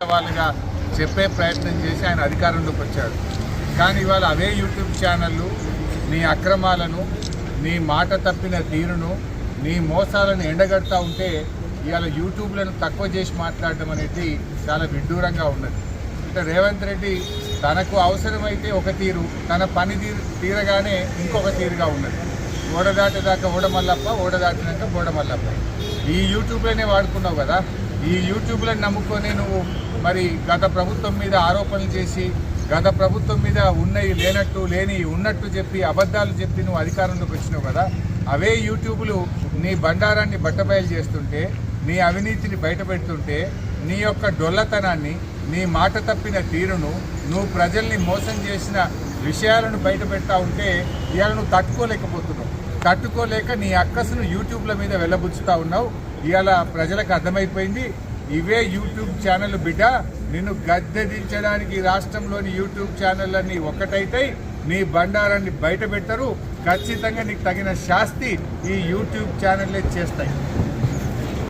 వాళ్ళుగా చెప్పే ప్రయత్నం చేసి ఆయన అధికారంలోకి వచ్చాడు. కానీ ఇవాళ అవే యూట్యూబ్ ఛానళ్ళు నీ అక్రమాలను నీ మాట తప్పిన తీరును నీ మోసాలను ఎండగడతా ఉంటే ఇవాళ యూట్యూబ్లను తక్కువ చేసి మాట్లాడడం అనేది చాలా విడ్డూరంగా ఉన్నది. అంటే రేవంత్ రెడ్డి తనకు అవసరమైతే ఒక తీరు తన పని తీరు తీరగానే ఇంకొక తీరుగా ఉన్నది. ఓడదాటేదాకా ఓడమల్లప్ప ఓడదాటినాక ఓడమల్లప్ప ఈ యూట్యూబ్లోనే వాడుకున్నావు కదా? ఈ యూట్యూబ్లను నమ్ముకొని నువ్వు మరి గత ప్రభుత్వం మీద ఆరోపణలు చేసి గత ప్రభుత్వం మీద ఉన్నవి లేనట్టు లేని ఉన్నట్టు చెప్పి అబద్ధాలు చెప్పి నువ్వు అధికారంలోకి వచ్చినావు కదా అవే యూట్యూబ్లు నీ బండారాన్ని బట్టబయలు చేస్తుంటే నీ అవినీతిని బయటపెడుతుంటే నీ యొక్క డొల్లతనాన్ని నీ మాట తప్పిన తీరును నువ్వు ప్రజల్ని మోసం చేసిన విషయాలను బయట పెడతా ఉంటే ఇవాళ నువ్వు తట్టుకోలేకపోతున్నావు. తట్టుకోలేక నీ అక్కసును యూట్యూబ్ల మీద వెళ్ళబుచ్చుతా ఉన్నావు. ఇవాళ ప్రజలకు అర్థమైపోయింది ఇవే యూట్యూబ్ ఛానల్ బిడ్డ నిన్ను గద్దె దించడానికి రాష్ట్రంలోని యూట్యూబ్ ఛానళ్ళన్నీ ఒక్కటైతే నీ బండారాన్ని బయట పెడతారు ఖచ్చితంగా నీకు తగిన శాస్తి ఈ యూట్యూబ్ ఛానల్లే చేస్తాయి.